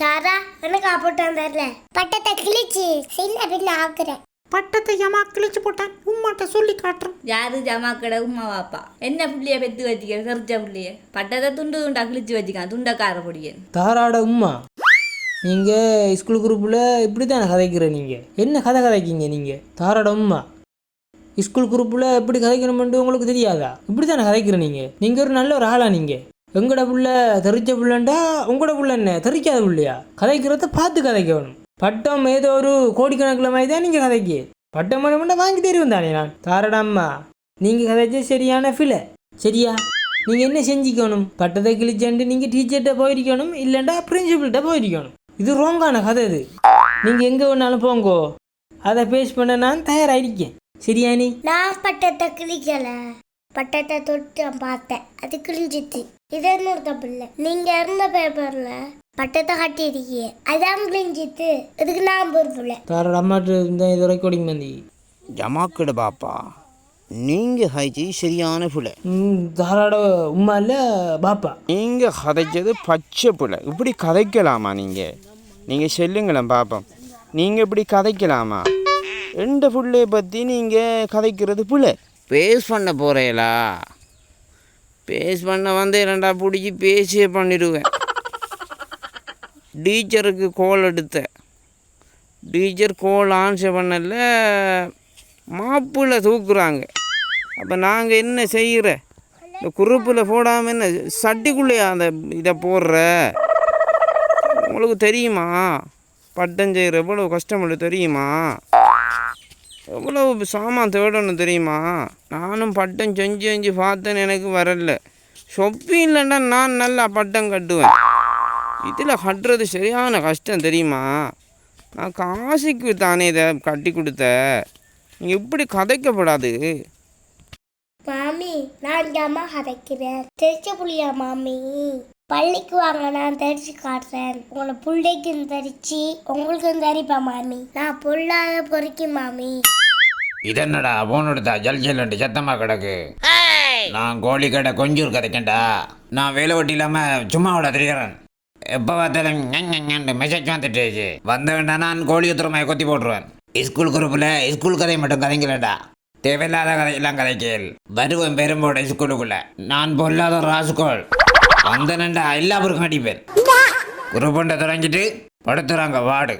தாரா எனக்கு அப்பட்டம் தரல பட்டத்தை கிழிச்சு சின்ன பின்ன ஆக்குறேன். பட்டத்தை ஏமா கிழிச்சு போட்டான்? உம்மாட்ட சொல்லி காட்டுறேன் யாரு ஜமாக்கடை உமா வாப்பா. என்ன புள்ளைய பெத்து வச்சுக்க தெரிஞ்ச புள்ளைய. பட்டத்தை துண்டு துண்டா கிழிச்சு வச்சுக்கான் துண்டக்கார பொடியன். தாராட உம்மா. நீங்கள் ஸ்கூல் குரூப்பில் இப்படி தானே கதைக்கிற நீங்கள் என்ன கதை கதைக்கீங்க நீங்கள் தாராட உம்மா. ஸ்கூல் குரூப்பில் எப்படி கதைக்கணுமென்று உங்களுக்கு தெரியாதா? இப்படி தானே கதைக்கிற நீங்கள் நீங்கள் ஒரு நல்ல ஒரு ஆளா நீங்கள் எங்கட புள்ள தெரிஞ்ச புள்ளண்டா உங்களோட புள்ள என்ன? தெரிக்காத புள்ளையா? கதைக்கிறத பார்த்து கதைக்கணும். பட்டம் ஏதோ ஒரு கோடிக்கணக்கில் மாதிரி தான் நீங்கள் கதைக்கு. பட்டம் மட்டும் வாங்கி தெரியும் தானே நான். தாரடாம்மா நீங்கள் கதைச்ச சரியான ஃபிலை சரியா? நீங்கள் என்ன செஞ்சுக்கணும்? பட்டத்தை கிழிச்சேன்ட்டு நீங்கள் டீச்சர்கிட்ட போயிருக்கணும் இல்லைண்டா பிரின்சிபல்கிட்ட போயிருக்கணும். இது ரோங்கான கதை இது. நீங்கள் எங்கே வேணாலும் போங்கோ. அதை பேஸ் பண்ண நான் தயாராகிருக்கேன் சரியா நீ? நான் பட்டத்தை கிழிக்கலை. பட்டத்தை தொட்டு பார்த்தேன். அது கிழிஞ்சிச்சு. இது என்னோட தப்பு இல்லை நீங்க இருந்த பேப்பர்ல பட்டத்தை கட்டியிருக்கீங்க. அதான் கிழிஞ்சித்து இதுக்கு நான் பொறுப்புல தாரோட அம்மாட்டு இந்த இது ரெக்கார்டிங் வந்து ஜமாக்கடு பாப்பா. நீங்கள் ஹைச்சி சரியான புலை ம், தாரோட உமா இல்லை பாப்பா? நீங்கள் கதைச்சது பச்சை புலை இப்படி கதைக்கலாமா நீங்கள் நீங்கள் சொல்லுங்களேன் பாப்போம். நீங்கள் இப்படி கதைக்கலாமா? எந்த புள்ளைய பற்றி நீங்கள் கதைக்கிறது புலை பேஸ் பண்ண போகிறேலா பேஸ் பண்ண வந்து ரெண்டா பிடிச்சி பேசியே பண்ணிடுவேன். டீச்சருக்கு கோல் எடுத்தேன். டீச்சர் கோல் ஆன்சர் பண்ணல. மாப்பிள்ளை தூக்குறாங்க. அப்போ நாங்கள் என்ன செய்கிற இந்த குறுப்பில் போடாமல் என்ன சட்டிக்குள்ளேயா அந்த இதை போடுற? உங்களுக்கு தெரியுமா? பட்டம் செய்கிற எவ்வளோ கஷ்டப்பட்டு தெரியுமா? எவ்வளோ சாமான் தேடணும் தெரியுமா? நானும் பட்டம் செஞ்சு செஞ்சு பார்த்தேன்னு எனக்கு வரல. சொப்பி இல்லைன்னா நான் நல்லா பட்டம் கட்டுவேன். இதில் கட்டுறது சரியான கஷ்டம் தெரியுமா? நான் காசுக்கு தானே இதை கட்டி கொடுத்த நீங்கள் இப்படி கதைக்கப்படாது? மாமி நான் ஜாமா கதைக்கிறேன். தெரிச்ச புள்ளியா மாமி? பள்ளிக்கு வாங்க நான் தெரிச்சு காட்டுறேன். உங்களை பிள்ளைக்கும் தெரிச்சு உங்களுக்கும் தெரிப்பா மாமி. நான் பொருளாத பொறுக்கி மாமி. இதென்னடா போனோடுதா ஜல் ஜல்லுண்டு சத்தமா கிடக்கு. நான் கோழி கடை கொஞ்சூர் கதைக்கண்டா நான் வேலை வெட்டி இல்லாம சும்மா விட தெரிகிறேன். எப்போ பார்த்தாலும் மெசேஜ் வந்துட்டு வந்தவன்டா நான் கோழி உத்திரமாய கொத்தி போட்டுருவேன். ஸ்கூல் குரூப்பில் ஸ்கூல் கதை மட்டும் கதைங்களேடா தேவையில்லாத கதையெல்லாம் கதைக்கல் வருவேன் பெரும்போட ஸ்கூலுக்குள்ள நான் பொல்லாத ராசுகோள் அந்த நண்டா எல்லா பொருக்கும் அடிப்பேன் குரூப் ஒன்றை தொடங்கிட்டு படுத்துறாங்க வார்டு.